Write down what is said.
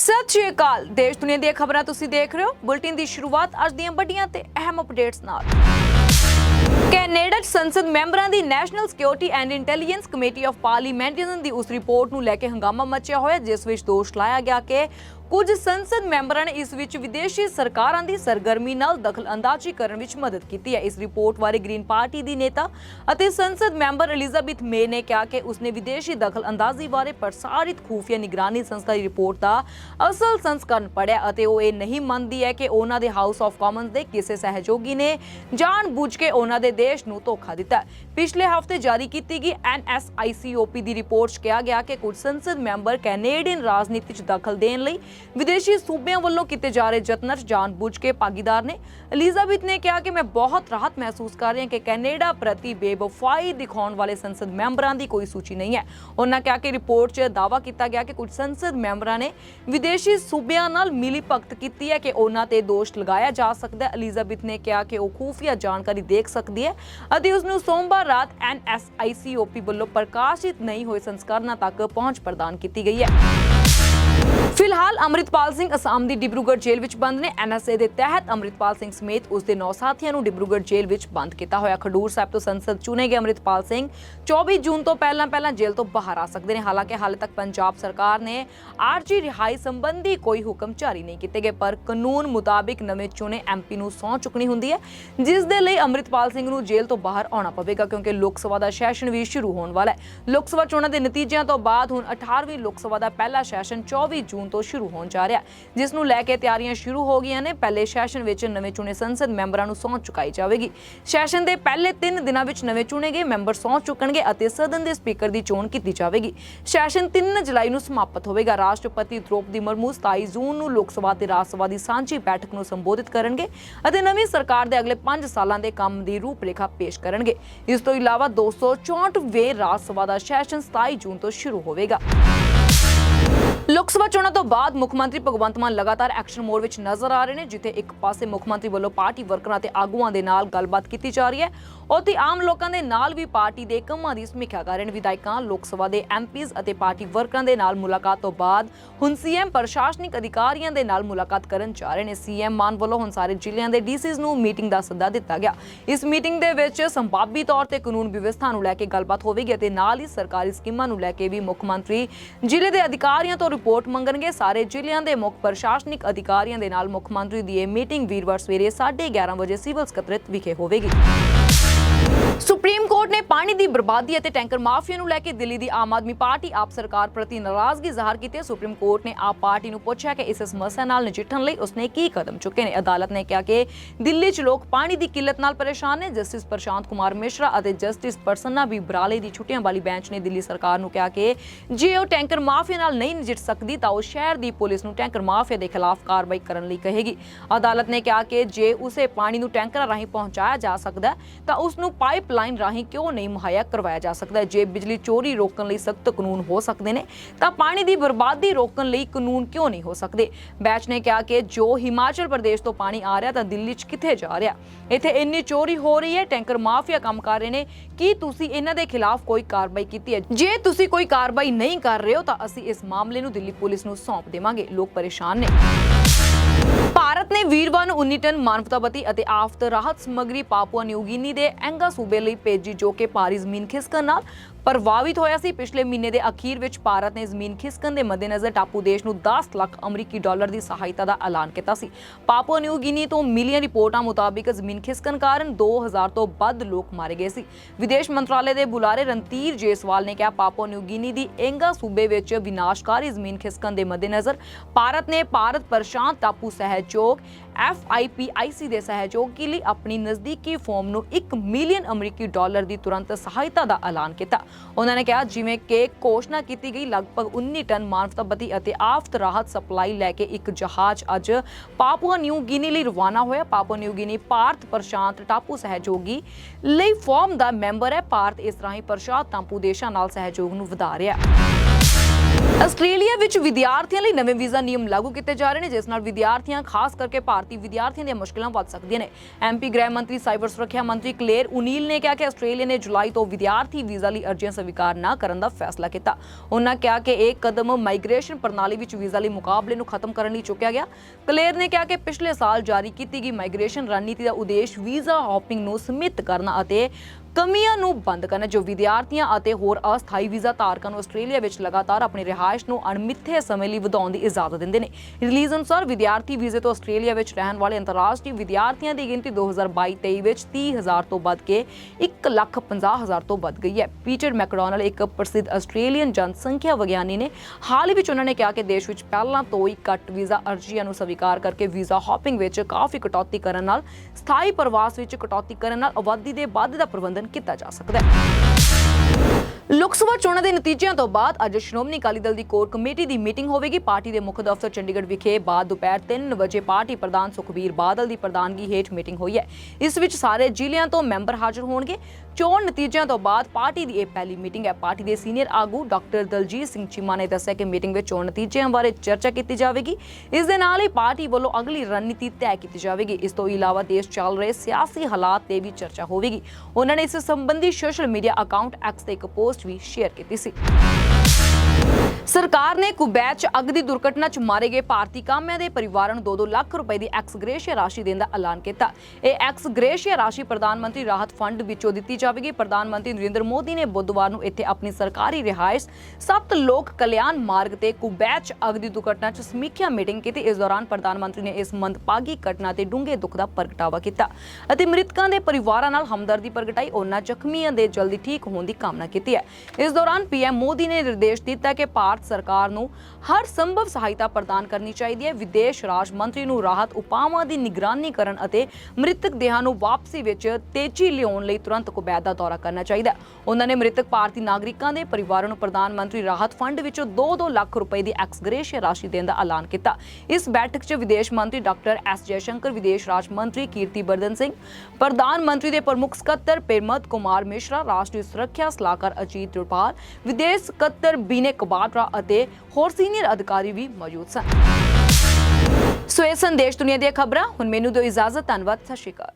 ਸਤਿ ਸ਼੍ਰੀ ਅਕਾਲ। ਦੇਸ਼ ਦੁਨੀਆ ਦੀਆਂ ਖਬਰਾਂ ਤੁਸੀਂ ਦੇਖ ਰਹੇ ਹੋ। ਬੁਲਟਿਨ ਦੀ ਸ਼ੁਰੂਆਤ ਅੱਜ ਦੀਆਂ ਵੱਡੀਆਂ ਤੇ ਅਹਿਮ ਅਪਡੇਟਸ ਨਾਲ। ਕੈਨੇਡਾ 'ਚ ਸੰਸਦ ਮੈਂਬਰਾਂ ਦੀ national security and intelligence committee of parliamentarian ਦੀ ਉਸ ਰਿਪੋਰਟ ਨੂੰ ਲੈ ਕੇ ਹੰਗਾਮਾ ਮਚਿਆ ਹੋਇਆ, ਜਿਸ ਵਿੱਚ ਦੋਸ਼ ਲਾਇਆ ਗਿਆ ਕਿ ਕੁਝ ਸੰਸਦ ਮੈਂਬਰਾਂ ਨੇ ਇਸ ਵਿੱਚ ਵਿਦੇਸ਼ੀ ਸਰਕਾਰਾਂ ਦੀ ਸਰਗਰਮੀ ਨਾਲ ਦਖਲਅੰਦਾਜ਼ੀ ਕਰਨ ਵਿੱਚ ਮਦਦ ਕੀਤੀ ਹੈ। ਇਸ ਰਿਪੋਰਟ ਬਾਰੇ ਗ੍ਰੀਨ ਪਾਰਟੀ ਦੀ ਨੇਤਾ ਅਤੇ ਸੰਸਦ ਮੈਂਬਰ ਐਲਿਜ਼ਾਬੈਥ ਮੇ ਨੇ ਕਿਹਾ ਕਿ ਉਸਨੇ ਵਿਦੇਸ਼ੀ ਦਖਲਅੰਦਾਜ਼ੀ ਬਾਰੇ ਪ੍ਰਸਾਰਿਤ ਖੂਫੀਆ ਨਿਗਰਾਨੀ ਸੰਸਥਾ ਦੀ ਰਿਪੋਰਟ ਦਾ ਅਸਲ ਸੰਸਕਰਣ ਪੜਿਆ ਅਤੇ ਉਹ ਇਹ ਨਹੀਂ ਮੰਨਦੀ ਹੈ ਕਿ ਉਹਨਾਂ ਦੇ ਹਾਊਸ ਆਫ ਕਾਮਨਸ ਦੇ ਕਿਸੇ ਸਹਿਯੋਗੀ ਨੇ ਜਾਣਬੁੱਝ ਕੇ ਉਹਨਾਂ ਦੇ ਦੇਸ਼ ਨੂੰ ਧੋਖਾ ਦਿੱਤਾ ਪਿਛਲੇ ਹਫ਼ਤੇ ਜਾਰੀ ਕੀਤੀ ਗਈ ਐਨਐਸਆਈਸੀਓਪੀ ਦੀ ਰਿਪੋਰਟ 'ਚ ਕਿਹਾ ਗਿਆ ਕਿ ਕੁਝ ਸੰਸਦ ਮੈਂਬਰ ਕੈਨੇਡੀਅਨ ਰਾਜਨੀਤੀ 'ਚ ਦਖਲ ਦੇਣ ਲਈ ਵਿਦੇਸ਼ੀ ਸੂਬਿਆਂ ਵੱਲੋਂ ਕੀਤੇ ਜਾ ਰਹੇ ਯਤਨਾਂ 'ਚ ਜਾਣਬੁੱਝ ਕੇ ਭਾਗੀਦਾਰ ਨੇ ਐਲਿਜ਼ਾਬੈਥ ਨੇ ਕਿਹਾ ਕਿ ਮੈਂ ਬਹੁਤ ਰਾਹਤ ਮਹਿਸੂਸ ਕਰ ਰਹੀ ਹਾਂ ਕਿ ਕੈਨੇਡਾ ਪ੍ਰਤੀ ਬੇਵਫਾਈ ਦਿਖਾਉਣ ਵਾਲੇ ਸੰਸਦ ਮੈਂਬਰਾਂ ਦੀ ਕੋਈ ਸੂਚੀ ਨਹੀਂ ਹੈ। ਉਹਨਾਂ ਕਿਹਾ ਕਿ ਰਿਪੋਰਟ 'ਚ ਦਾਅਵਾ ਕੀਤਾ ਗਿਆ ਕਿ ਕੁਝ ਸੰਸਦ ਮੈਂਬਰਾਂ ਨੇ ਵਿਦੇਸ਼ੀ ਸੂਬਿਆਂ ਨਾਲ ਮਿਲੀ ਭਗਤ ਕੀਤੀ ਹੈ ਕਿ ਉਹਨਾਂ ਤੇ ਦੋਸ਼ ਲਗਾਇਆ ਜਾ ਸਕਦਾ ਹੈ। ਐਲਿਜ਼ਾਬੈਥ ਨੇ ਕਿਹਾ ਕਿ ਉਹ ਖੂਫੀਆ ਜਾਣਕਾਰੀ ਦੇਖ ਸਕਦੀ ਹੈ ਅਤੇ ਉਸ ਨੂੰ ਸੋਮਵਾਰ ਰਾਤ ਐਨਐਸਆਈਸੀਓਪੀ ਵੱਲੋਂ ਪ੍ਰਕਾਸ਼ਿਤ ਨਹੀਂ ਹੋਏ ਸੰਸਕਰਨਾਂ ਤੱਕ ਪਹੁੰਚ ਪ੍ਰਦਾਨ ਕੀਤੀ ਗਈ ਹੈ। ਫਿਲਹਾਲ ਅੰਮ੍ਰਿਤਪਾਲ ਸਿੰਘ ਅਸਾਮ ਦੀ ਡਿਬਰੂਗੜ੍ਹ ਜੇਲ੍ਹ ਵਿੱਚ ਬੰਦ ਨੇ। ਐਨਐਸਏ ਦੇ ਤਹਿਤ ਅੰਮ੍ਰਿਤਪਾਲ ਸਿੰਘ ਸਮੇਤ ਉਸ ਦੇ ਨੌ ਸਾਥੀਆਂ ਨੂੰ ਡਿਬਰੂਗੜ੍ਹ ਜੇਲ੍ਹ ਵਿੱਚ ਬੰਦ ਕੀਤਾ ਹੋਇਆ। ਖਡੂਰ ਸਾਹਿਬ ਤੋਂ ਸੰਸਦ ਚੁਣੇ ਗਏ ਅੰਮ੍ਰਿਤਪਾਲ ਸਿੰਘ 24 ਜੂਨ ਤੋਂ ਪਹਿਲਾਂ ਪਹਿਲਾਂ ਜੇਲ੍ਹ ਤੋਂ ਬਾਹਰ ਆ ਸਕਦੇ ਨੇ। ਹਾਲਾਂਕਿ ਹਾਲੇ ਤੱਕ ਪੰਜਾਬ ਸਰਕਾਰ ਨੇ ਆਰਜੀ ਰਿਹਾਈ ਸੰਬੰਧੀ ਕੋਈ ਹੁਕਮ ਜਾਰੀ ਨਹੀਂ ਕੀਤੇ ਗਏ, ਪਰ ਕਾਨੂੰਨ ਮੁਤਾਬਿਕ ਨਵੇਂ ਚੁਣੇ ਐਮਪੀ ਨੂੰ ਸਹੁੰ ਚੁੱਕਣੀ ਹੁੰਦੀ ਹੈ, ਜਿਸ ਦੇ ਲਈ ਅੰਮ੍ਰਿਤਪਾਲ ਸਿੰਘ ਨੂੰ ਜੇਲ੍ਹ ਤੋਂ ਬਾਹਰ ਆਉਣਾ ਪਵੇਗਾ, ਕਿਉਂਕਿ ਲੋਕ ਸਭਾ ਦਾ ਸੈਸ਼ਨ ਵੀ ਸ਼ੁਰੂ ਹੋਣ ਵਾਲਾ ਹੈ। ਲੋਕ ਸਭਾ ਚੋਣਾਂ ਦੇ ਨਤੀਜਿਆਂ ਤੋਂ ਬਾਅਦ ਹੁਣ 18ਵੀਂ ਲੋਕ ਸਭਾ ਦਾ ਪਹਿਲਾ ਸੈਸ਼ਨ 24 ਜੂਨ ਤੋਂ ਸ਼ੁਰੂ ਹੋਣ ਜਾ ਰਿਹਾ। ਜਿਸ ਨੂੰ ਲੈ ਕੇ ਤਿਆਰੀਆਂ ਸ਼ੁਰੂ ਹੋ ਗਈਆਂ ਨੇ, ਪਹਿਲੇ ਸੈਸ਼ਨ ਵਿੱਚ ਨਵੇਂ ਚੁਣੇ ਸੰਸਦ ਮੈਂਬਰਾਂ ਨੂੰ ਸਹੁੰ ਚੁਕਾਈ ਜਾਵੇਗੀ। ਸੈਸ਼ਨ ਦੇ ਪਹਿਲੇ 3 ਦਿਨਾਂ ਵਿੱਚ ਨਵੇਂ ਚੁਣੇ ਗਏ ਮੈਂਬਰ ਸਹੁੰ ਚੁੱਕਣਗੇ ਅਤੇ ਸਦਨ ਦੇ ਸਪੀਕਰ ਦੀ ਚੋਣ ਕੀਤੀ ਜਾਵੇਗੀ। ਸੈਸ਼ਨ 3 ਜੁਲਾਈ ਨੂੰ ਸਮਾਪਤ ਹੋਵੇਗਾ। ਰਾਸ਼ਟਰਪਤੀ ਦ੍ਰੋਪਦੀ ਮੁਰਮੂ 27 ਜੂਨ ਨੂੰ ਲੋਕ ਸਭਾ ਤੇ ਰਾਜ ਸਭਾ ਦੀ ਸਾਂਝੀ ਬੈਠਕ ਨੂੰ ਸੰਬੋਧਿਤ ਕਰਨਗੇ ਅਤੇ ਨਵੀਂ ਸਰਕਾਰ ਦੇ ਅਗਲੇ 5 ਸਾਲਾਂ ਦੇ ਕੰਮ ਦੀ ਰੂਪਰੇਖਾ ਪੇਸ਼ ਕਰਨਗੇ। ਇਸ ਤੋਂ ਇਲਾਵਾ 264ਵੇਂ ਰਾਜ ਸਭਾ ਦਾ ਸੈਸ਼ਨ 27 ਜੂਨ ਤੋਂ ਸ਼ੁਰੂ ਹੋਵੇਗਾ। ਲੋਕ ਸਭਾ ਚੋਣਾਂ ਤੋਂ ਬਾਅਦ ਮੁੱਖ ਮੰਤਰੀ ਭਗਵੰਤ ਮਾਨ ਲਗਾਤਾਰ ਐਕਸ਼ਨ ਮੋਡ ਵਿੱਚ ਨਜ਼ਰ ਆ ਰਹੇ ਨੇ, ਜਿੱਥੇ ਇੱਕ ਪਾਸੇ ਮੁੱਖ ਮੰਤਰੀ ਵੱਲੋਂ ਪਾਰਟੀ ਵਰਕਰਾਂ ਤੇ ਆਗੂਆਂ ਦੇ ਨਾਲ ਗੱਲਬਾਤ ਕੀਤੀ ਜਾ ਰਹੀ ਹੈ। ਉੱਥੇ ਆਮ ਲੋਕਾਂ ਦੇ ਨਾਲ ਵੀ ਪਾਰਟੀ ਦੇ ਕੰਮਾਂ ਦੀ ਸਮੀਖਿਆ ਕਰ ਰਹੇ ਨੇ। ਵਿਧਾਇਕਾਂ, ਲੋਕ ਸਭਾ ਦੇ ਐਮਪੀਜ਼ ਅਤੇ ਪਾਰਟੀ ਵਰਕਰਾਂ ਦੇ ਨਾਲ ਮੁਲਾਕਾਤ ਤੋਂ ਬਾਅਦ ਹੁਣ ਸੀਐਮ ਪ੍ਰਸ਼ਾਸਨਿਕ ਅਧਿਕਾਰੀਆਂ ਦੇ ਨਾਲ ਮੁਲਾਕਾਤ ਕਰਨ ਜਾ ਰਹੇ ਨੇ। ਸੀਐਮ ਮਾਨ ਵੱਲੋਂ ਹੁਣ ਸਾਰੇ ਜ਼ਿਲ੍ਹਿਆਂ ਦੇ ਡੀਸੀਜ਼ ਨੂੰ ਮੀਟਿੰਗ ਦਾ ਸੱਦਾ ਦਿੱਤਾ ਗਿਆ। ਇਸ ਮੀਟਿੰਗ ਦੇ ਵਿੱਚ ਸੰਭਾਵੀ ਤੌਰ ਤੇ ਕਾਨੂੰਨ ਵਿਵਸਥਾ ਨੂੰ ਲੈ ਕੇ ਗੱਲਬਾਤ ਹੋਵੇਗੀ ਅਤੇ ਨਾਲ ਹੀ ਸਰਕਾਰੀ ਸਕੀਮਾਂ ਨੂੰ ਲੈ ਕੇ ਵੀ ਮੁੱਖ ਮੰਤਰੀ ਜ਼ਿਲ੍ਹੇ ਦੇ ਅਧਿਕਾਰੀਆਂ ਤੋਂ ਰਿਪੋਰਟ ਮੰਗਣਗੇ। ਸਾਰੇ ਜ਼ਿਲ੍ਹਿਆਂ ਦੇ ਮੁੱਖ ਪ੍ਰਸ਼ਾਸਨਿਕ ਅਧਿਕਾਰੀਆਂ ਦੇ ਨਾਲ ਮੁੱਖ ਮੰਤਰੀ ਦੀ ਇਹ ਮੀਟਿੰਗ ਵੀਰਵਾਰ ਸਵੇਰੇ 11:30 ਵਜੇ ਸਿਵਲ ਸਕੱਤਰੇਤ ਵਿਖੇ ਹੋਵੇਗੀ। ਸੁਪਰੀਮ ਕੋਰਟ ਨੇ ਪਾਣੀ ਦੀ ਬਰਬਾਦੀ ਅਤੇ ਟੈਂਕਰ ਮਾਫੀਆ ਨੂੰ ਲੈ ਕੇ ਦਿੱਲੀ ਦੀ ਆਮ ਆਦਮੀ ਪਾਰਟੀ ਆਪ ਸਰਕਾਰ ਪ੍ਰਤੀ ਨਾਰਾਜ਼ਗੀ ਜ਼ਾਹਰ ਕੀਤੀ ਹੈ। ਸੁਪਰੀਮ ਕੋਰਟ ਨੇ ਆਪ ਪਾਰਟੀ ਨੂੰ ਪੁੱਛਿਆ ਕਿ ਇਸ ਸਮੱਸਿਆ ਨਾਲ ਨਜਿੱਠਣ ਲਈ ਉਸਨੇ ਕੀ ਕਦਮ ਚੁੱਕੇ ਨੇ। ਅਦਾਲਤ ਨੇ ਕਿਹਾ ਕਿ ਦਿੱਲੀ 'ਚ ਲੋਕ ਪਾਣੀ ਦੀ ਕਿੱਲਤ ਨਾਲ ਪਰੇਸ਼ਾਨ ਨੇ। ਜਸਟਿਸ ਪ੍ਰਸ਼ਾਂਤ ਕੁਮਾਰ ਮਿਸ਼ਰਾ ਅਤੇ ਜਸਟਿਸ ਪ੍ਰਸੰਨਾ ਵੀ ਬਰਾਲੇ ਦੀ ਛੁੱਟੀਆਂ ਵਾਲੀ ਬੈਂਚ ਨੇ ਦਿੱਲੀ ਸਰਕਾਰ ਨੂੰ ਕਿਹਾ ਕਿ ਜੇ ਉਹ ਟੈਂਕਰ ਮਾਫੀਆ ਨਾਲ ਨਹੀਂ ਨਜਿੱਠ ਸਕਦੀ ਤਾਂ ਉਹ ਸ਼ਹਿਰ ਦੀ ਪੁਲਿਸ ਨੂੰ ਟੈਂਕਰ ਮਾਫੀਆ ਦੇ ਖਿਲਾਫ ਕਾਰਵਾਈ ਕਰਨ ਲਈ ਕਹੇਗੀ। ਅਦਾਲਤ ਨੇ ਕਿਹਾ ਕਿ ਜੇ ਉਸੇ ਪਾਣੀ ਨੂੰ ਟੈਂਕਰਾਂ ਰਾਹੀਂ ਪਹੁੰਚਾਇਆ ਜਾ ਸਕਦਾ ਤਾਂ ਉਸ ਨੂੰ ਪਾਈਪਲਾਈਨ ਰਾਹੀਂ ਕਿਉਂ ਨਹੀਂ ਮੁਹੱਈਆ ਕਰਵਾਇਆ ਜਾ ਸਕਦਾ? ਜੇ ਬਿਜਲੀ ਚੋਰੀ ਰੋਕਣ ਲਈ ਸਖਤ ਕਾਨੂੰਨ ਹੋ ਸਕਦੇ ਨੇ, ਤਾਂ ਪਾਣੀ ਦੀ ਬਰਬਾਦੀ ਰੋਕਣ ਲਈ ਕਾਨੂੰਨ ਕਿਉਂ ਨਹੀਂ ਹੋ ਸਕਦੇ? ਬੈਚ ਨੇ ਕਿਹਾ ਕਿ ਜੋ ਹਿਮਾਚਲ ਪ੍ਰਦੇਸ਼ ਤੋਂ ਪਾਣੀ ਆ ਰਿਹਾ, ਤਾਂ ਦਿੱਲੀ 'ਚ ਕਿੱਥੇ ਜਾ ਰਿਹਾ? ਇੱਥੇ ਇੰਨੀ ਚੋਰੀ ਹੋ ਰਹੀ ਹੈ, ਟੈਂਕਰ ਮਾਫੀਆ ਕੰਮ ਕਰ ਰਹੇ ਨੇ, ਕੀ ਤੁਸੀਂ ਇਹਨਾਂ ਦੇ ਖਿਲਾਫ ਕੋਈ ਕਾਰਵਾਈ ਕੀਤੀ ਹੈ? ਜੇ ਤੁਸੀਂ ਕੋਈ ਕਾਰਵਾਈ ਨਹੀਂ ਕਰ ਰਹੇ ਹੋ, ਤਾਂ ਅਸੀਂ ਇਸ ਮਾਮਲੇ ਨੂੰ ਦਿੱਲੀ ਪੁਲਿਸ ਨੂੰ ਸੌਂਪ ਦੇਵਾਂਗੇ। ਲੋਕ ਪਰੇਸ਼ਾਨ ਨੇ। ਭਾਰਤ ਨੇ ਵੀਰਵਾਰ ਨੂੰ 19 ਟਨ ਮਾਨਵਤਾਵਤੀ ਅਤੇ ਆਫਤ ਰਾਹਤ ਸਮੱਗਰੀ ਪਾਪੂਆ ਨਿਊਗਿਨੀ ਦੇ ਐਂਗਾ ਸੂਬੇ ਲਈ ਭੇਜੀ ਜੋ ਕਿ ਭਾਰੀ ਜ਼ਮੀਨ ਖਿਸਕਣ ਨਾਲ ਪ੍ਰਭਾਵਿਤ ਹੋਇਆ ਸੀ। ਪਿਛਲੇ ਮਹੀਨੇ ਦੇ ਅਖੀਰ ਵਿੱਚ ਭਾਰਤ ਨੇ ਜ਼ਮੀਨ ਖਿਸਕਣ ਦੇ ਮੱਦੇਨਜ਼ਰ ਟਾਪੂ ਦੇਸ਼ ਨੂੰ 10 ਲੱਖ ਅਮਰੀਕੀ ਡਾਲਰ ਦੀ ਸਹਾਇਤਾ ਦਾ ਐਲਾਨ ਕੀਤਾ ਸੀ। ਪਾਪੂਆ ਨਿਊਗੀਨੀ ਤੋਂ ਮਿਲੀਆਂ ਰਿਪੋਰਟਾਂ ਮੁਤਾਬਿਕ ਜ਼ਮੀਨ ਖਿਸਕਣ ਕਾਰਨ 2000 ਤੋਂ ਵੱਧ ਲੋਕ ਮਾਰੇ ਗਏ ਸੀ। ਵਿਦੇਸ਼ ਮੰਤਰਾਲੇ ਦੇ ਬੁਲਾਰੇ ਰਣਧੀਰ ਜੇਸਵਾਲ ਨੇ ਕਿਹਾ, ਪਾਪੂਆ ਨਿਊਗੀਨੀ ਦੀ ਐਂਗਾ ਸੂਬੇ ਵਿੱਚ ਵਿਨਾਸ਼ਕਾਰੀ ਜ਼ਮੀਨ ਖਿਸਕਣ ਦੇ ਮੱਦੇਨਜ਼ਰ ਭਾਰਤ ਨੇ ਭਾਰਤ ਪ੍ਰਸ਼ਾਂਤ ਟਾਪੂ ਸਹਿਯੋਗ FIPIC ਦੇ ਸਹਿਯੋਗ ਲਈ ਆਪਣੀ ਨਜ਼ਦੀਕੀ ਫੋਮ ਨੂੰ 1 ਮਿਲੀਅਨ ਅਮਰੀਕੀ ਡਾਲਰ ਦੀ ਤੁਰੰਤ ਸਹਾਇਤਾ ਦਾ ਐਲਾਨ ਕੀਤਾ। ਉਹਨਾਂ ਨੇ ਕਿਹਾ, ਜਿਵੇਂ ਕਿ ਘੋਸ਼ਣਾ ਕੀਤੀ ਗਈ, ਲਗਭਗ 19 ਟਨ ਮਾਨਵਤਾਵਤੀ ਅਤੇ ਆਫਤ ਰਾਹਤ ਸਪਲਾਈ ਲੈ ਕੇ ਇੱਕ ਜਹਾਜ਼ ਅੱਜ ਪਾਪੂਆ ਨਿਊ ਗਿਨੀ ਲਈ ਰਵਾਨਾ ਹੋਇਆ। ਪਾਪੂਆ ਨਿਊ ਗਿਨੀ ਭਾਰਤ ਪ੍ਰਸ਼ਾਂਤ ਟਾਪੂ ਸਹਿਯੋਗੀ ਲਈ ਫੋਰਮ ਦਾ ਮੈਂਬਰ ਹੈ। ਭਾਰਤ ਇਸ ਰਾਹੀਂ ਪ੍ਰਸ਼ਾਂਤ ਟਾਪੂ ਦੇਸ਼ਾਂ ਨਾਲ ਸਹਿਯੋਗ ਨੂੰ ਵਧਾ ਰਿਹਾ ਹੈ। ਆਸਟ੍ਰੇਲੀਆ ਵਿੱਚ ਵਿਦਿਆਰਥੀਆਂ ਲਈ ਨਵੇਂ ਵੀਜ਼ਾ ਨਿਯਮ ਲਾਗੂ ਕੀਤੇ ਜਾ ਰਹੇ ਨੇ, ਜਿਸ ਨਾਲ ਵਿਦਿਆਰਥੀਆਂ, ਖਾਸ ਕਰਕੇ ਭਾਰਤੀ ਵਿਦਿਆਰਥੀਆਂ ਦੀਆਂ ਮੁਸ਼ਕਲਾਂ ਵੱਧ ਸਕਦੀਆਂ ਨੇ। ਐਮਪੀ ਗ੍ਰਹਿ ਮੰਤਰੀ, ਸਾਈਬਰ ਸੁਰੱਖਿਆ ਮੰਤਰੀ ਕਲੇਰ ਉਨੀਲ ਨੇ ਕਿਹਾ ਕਿ ਆਸਟ੍ਰੇਲੀਆ ਨੇ ਜੁਲਾਈ ਤੋਂ ਵਿਦਿਆਰਥੀ ਵੀਜ਼ਾ ਲਈ ਅਰਜ਼ੀਆਂ ਸਵੀਕਾਰ ਨਾ ਕਰਨ ਦਾ ਫੈਸਲਾ ਕੀਤਾ। ਉਹਨਾਂ ਕਿਹਾ ਕਿ ਇਹ ਕਦਮ ਮਾਈਗ੍ਰੇਸ਼ਨ ਪ੍ਰਣਾਲੀ ਵਿੱਚ ਵੀਜ਼ਾ ਲਈ ਮੁਕਾਬਲੇ ਨੂੰ ਖਤਮ ਕਰਨ ਲਈ ਚੁੱਕਿਆ ਗਿਆ। ਕਲੇਰ ਨੇ ਕਿਹਾ ਕਿ ਪਿਛਲੇ ਸਾਲ ਜਾਰੀ ਕੀਤੀ ਗਈ ਮਾਈਗ੍ਰੇਸ਼ਨ ਰਣਨੀਤੀ ਦਾ ਉਦੇਸ਼ ਵੀਜ਼ਾ ਹੌਪਿੰਗ ਨੂੰ ਸੀਮਿਤ ਕਰਨਾ ਅਤੇ ਕਮੀਆਂ ਨੂੰ ਬੰਦ ਕਰਨਾ ਜੋ ਵਿਦਿਆਰਥੀਆਂ ਅਤੇ ਹੋਰ ਅਸਥਾਈ ਵੀਜ਼ਾ ਧਾਰਕਾਂ ਨੂੰ ਆਸਟ੍ਰੇਲੀਆ ਵਿੱਚ ਲਗਾਤਾਰ ਆਪਣੀ ਰਿਹਾਇਸ਼ ਨੂੰ ਅਣਮਿੱਥੇ ਸਮੇਂ ਲਈ ਵਧਾਉਣ ਦੀ ਇਜਾਜ਼ਤ ਦਿੰਦੇ ਨੇ। ਰਿਲੀਜ਼ ਅਨੁਸਾਰ ਵਿਦਿਆਰਥੀ ਵੀਜ਼ੇ ਤੋਂ ਆਸਟ੍ਰੇਲੀਆ ਵਿੱਚ ਰਹਿਣ ਵਾਲੇ ਅੰਤਰਰਾਸ਼ਟਰੀ ਵਿਦਿਆਰਥੀਆਂ ਦੀ ਗਿਣਤੀ 2022-23 ਵਿੱਚ 30000 ਤੋਂ ਵੱਧ ਕੇ 1,50,000 ਤੋਂ ਵੱਧ ਗਈ ਹੈ। ਪੀਟਰ ਮੈਕਡੋਨਲ ਇੱਕ ਪ੍ਰਸਿੱਧ ਆਸਟ੍ਰੇਲੀਅਨ ਜਨਸੰਖਿਆ ਵਿਗਿਆਨੀ ਨੇ ਹਾਲ ਵਿੱਚ ਉਹਨਾਂ ਨੇ ਕਿਹਾ ਕਿ ਦੇਸ਼ ਵਿੱਚ ਪਹਿਲਾਂ ਤੋਂ ਹੀ ਘੱਟ ਵੀਜ਼ਾ ਅਰਜ਼ੀਆਂ ਨੂੰ ਸਵੀਕਾਰ ਕਰਕੇ ਵੀਜ਼ਾ ਹੌਪਿੰਗ ਵਿੱਚ ਕਾਫੀ ਕਟੌਤੀ ਕਰਨ ਨਾਲ ਸਥਾਈ ਪ੍ਰਵਾਸ ਵਿੱਚ ਕਟੌਤੀ ਕਰਨ ਨਾਲ ਆਬਾਦੀ ਦੇ ਵਾਧੇ ਦਾ ਪ੍ਰਬੰਧ ਪ੍ਰਬੰਧਨ ਕੀਤਾ ਜਾ ਸਕਦਾ ਹੈ। ਲੋਕ ਸਭਾ ਚੋਣਾਂ ਦੇ ਨਤੀਜਿਆਂ ਤੋਂ ਬਾਅਦ ਅੱਜ ਸ਼੍ਰੋਮਣੀ ਅਕਾਲੀ ਦਲ ਦੀ ਕੋਰ ਕਮੇਟੀ ਦੀ ਮੀਟਿੰਗ ਹੋਵੇਗੀ। ਪਾਰਟੀ ਦੇ ਮੁੱਖ ਦਫ਼ਤਰ ਚੰਡੀਗੜ੍ਹ ਵਿਖੇ ਬਾਅਦ ਦੁਪਹਿਰ 3 ਵਜੇ ਪਾਰਟੀ ਪ੍ਰਧਾਨ ਸੁਖਬੀਰ ਬਾਦਲ ਦੀ ਪ੍ਰਧਾਨਗੀ ਹੇਠ ਮੀਟਿੰਗ ਹੋਈ ਹੈ। ਇਸ ਵਿੱਚ ਸਾਰੇ ਜ਼ਿਲ੍ਹਿਆਂ ਤੋਂ ਮੈਂਬਰ ਹਾਜ਼ਰ ਹੋਣਗੇ। ਚੋਣ ਨਤੀਜਿਆਂ ਤੋਂ ਬਾਅਦ ਪਾਰਟੀ ਦੀ ਇਹ ਪਹਿਲੀ ਮੀਟਿੰਗ ਹੈ। ਪਾਰਟੀ ਦੇ ਸੀਨੀਅਰ ਆਗੂ ਡਾਕਟਰ ਦਲਜੀਤ ਸਿੰਘ ਚੀਮਾ ਨੇ ਦੱਸਿਆ ਕਿ ਮੀਟਿੰਗ ਵਿੱਚ ਚੋਣ ਨਤੀਜਿਆਂ ਬਾਰੇ ਚਰਚਾ ਕੀਤੀ ਜਾਵੇਗੀ। ਇਸ ਦੇ ਨਾਲ ਹੀ ਪਾਰਟੀ ਵੱਲੋਂ ਅਗਲੀ ਰਣਨੀਤੀ ਤੈਅ ਕੀਤੀ ਜਾਵੇਗੀ। ਇਸ ਤੋਂ ਇਲਾਵਾ ਦੇਸ਼ ਚੱਲ ਰਹੇ ਸਿਆਸੀ ਹਾਲਾਤ ਤੇ ਵੀ ਚਰਚਾ ਹੋਵੇਗੀ। ਉਹਨਾਂ ਨੇ ਇਸ ਸੰਬੰਧੀ ਸੋਸ਼ਲ ਮੀਡੀਆ ਅਕਾਊਂਟ ਐਕਸ ਤੇ ਇੱਕ ਪੋਸਟ ਵੀ ਸ਼ੇਅਰ ਕੀਤੀ ਸੀ। ਸਰਕਾਰ ਨੇ ਕੁਬੈਤ 'ਚ ਅੱਗ ਦੀ ਦੁਰਘਟਨਾ 'ਚ ਮਾਰੇ ਗਏ ਭਾਰਤੀ ਕਾਮਿਆਂ ਦੇ ਪਰਿਵਾਰਾਂ ਨੂੰ 2-2 ਲੱਖ ਰੁਪਏ ਦੀ ਐਕਸ ਗ੍ਰੇਸ਼ੀਆ ਰਾਸ਼ੀ ਦੇਣ ਦਾ ਐਲਾਨ ਕੀਤਾ। ਇਹ ਐਕਸ ਗ੍ਰੇਸ਼ੀਆ ਰਾਸ਼ੀ ਪ੍ਰਧਾਨ ਮੰਤਰੀ ਰਾਹਤ ਫੰਡ ਵਿੱਚੋਂ ਦਿੱਤੀ ਜਾਵੇਗੀ। ਪ੍ਰਧਾਨ ਮੰਤਰੀ ਨਰਿੰਦਰ ਮੋਦੀ ਨੇ ਬੁੱਧਵਾਰ ਨੂੰ ਇੱਥੇ ਆਪਣੀ ਸਰਕਾਰੀ ਰਿਹਾਇਸ਼ ਸਪਤ ਲੋਕ ਕਲਿਆਣ ਮਾਰਗ ਤੇ ਕੁਬੈਤ 'ਚ ਅੱਗ ਦੀ ਦੁਰਘਟਨਾ 'ਚ ਸਮੀਖਿਆ ਮੀਟਿੰਗ ਕੀਤੀ। ਇਸ ਦੌਰਾਨ ਪ੍ਰਧਾਨ ਮੰਤਰੀ ਨੇ ਇਸ ਮੰਦਭਾਗੀ ਘਟਨਾ ਤੇ ਡੂੰਘੇ ਦੁੱਖ ਦਾ ਪ੍ਰਗਟਾਵਾ ਕੀਤਾ ਅਤੇ ਮ੍ਰਿਤਕਾਂ ਦੇ ਪਰਿਵਾਰਾਂ ਨਾਲ ਹਮਦਰਦੀ ਪ੍ਰਗਟਾਈ। ਉਹਨਾਂ ਜ਼ਖਮੀਆਂ ਦੇ ਜਲਦੀ ਠੀਕ ਹੋਣ ਦੀ ਕਾਮਨਾ ਕੀਤੀ ਹੈ। ਇਸ ਦੌਰਾਨ ਪੀਐਮ ਮੋਦੀ ਨੇ ਨਿਰਦੇਸ਼ ਦਿੱਤਾ ਕਿ ਭਾਰਤ ਸਰਕਾਰ ਨੂੰ ਹਰ ਸੰਭਵ ਸਹਾਇਤਾ ਪ੍ਰਦਾਨ ਕਰਨੀ ਚਾਹੀਦੀ ਹੈ। ਵਿਦੇਸ਼ ਰਾਜ ਮੰਤਰੀ ਨੂੰ ਰਾਹਤ ਉਪਾਵਾਂ ਦੀ ਨਿਗਰਾਨੀ ਕਰਨ ਅਤੇ ਮ੍ਰਿਤਕ ਦੇਹਾਂ ਨੂੰ ਵਾਪਸੀ ਵਿੱਚ ਤੇਜ਼ੀ ਲਿਆਉਣ ਲਈ ਤੁਰੰਤ ਕੁਬੈਤ ਦਾ ਦੌਰਾ ਕਰਨਾ ਚਾਹੀਦਾ ਉਹਨਾਂ ਨੇ ਮ੍ਰਿਤਕ ਭਾਰਤੀ ਨਾਗਰਿਕਾਂ ਦੇ ਪਰਿਵਾਰਾਂ ਨੂੰ ਪ੍ਰਧਾਨ ਮੰਤਰੀ ਰਾਹਤ ਫੰਡ ਵਿੱਚੋਂ 2-2 ਲੱਖ ਰੁਪਏ ਦੀ ਐਕਸ ਰਾਸ਼ੀ ਦੇਣ ਦਾ ਐਲਾਨ ਕੀਤਾ। ਇਸ ਬੈਠਕ 'ਚ ਵਿਦੇਸ਼ ਮੰਤਰੀ ਡਾਕਟਰ ਐਸ ਜੈਸ਼ੰਕਰ, ਵਿਦੇਸ਼ ਰਾਜ ਮੰਤਰੀ ਕੀਰਤੀ ਬਰਦਨ ਸਿੰਘ, ਪ੍ਰਧਾਨ ਮੰਤਰੀ ਦੇ ਪ੍ਰਮੁੱਖ ਸਕੱਤਰ ਪਰਮਤ ਕੁਮਾਰ ਮਿਸ਼ਰਾ, ਰਾਸ਼ਟਰੀ ਸੁਰੱਖਿਆ ਸਲਾਹਕਾਰ ਅਜੀਤ ਰੁਪਾਲ ਵਿਦੇਸ਼ ਸਕੱਤਰ ਬੀਨੇ ਕਬਾਟਰਾ ਅਤੇ ਹੋਰ ਸੀਨੀਅਰ ਅਧਿਕਾਰੀ ਵੀ ਮੌਜੂਦ ਸਨ। ਸੋ ਇਹ ਸੰਦੇਸ਼ ਦੁਨੀਆ ਦੀਆਂ ਖਬਰਾਂ। ਹੁਣ ਮੈਨੂੰ ਦਿਓ ਇਜਾਜ਼ਤ। ਧੰਨਵਾਦ। ਸਤਿ ਸ਼੍ਰੀ ਅਕਾਲ।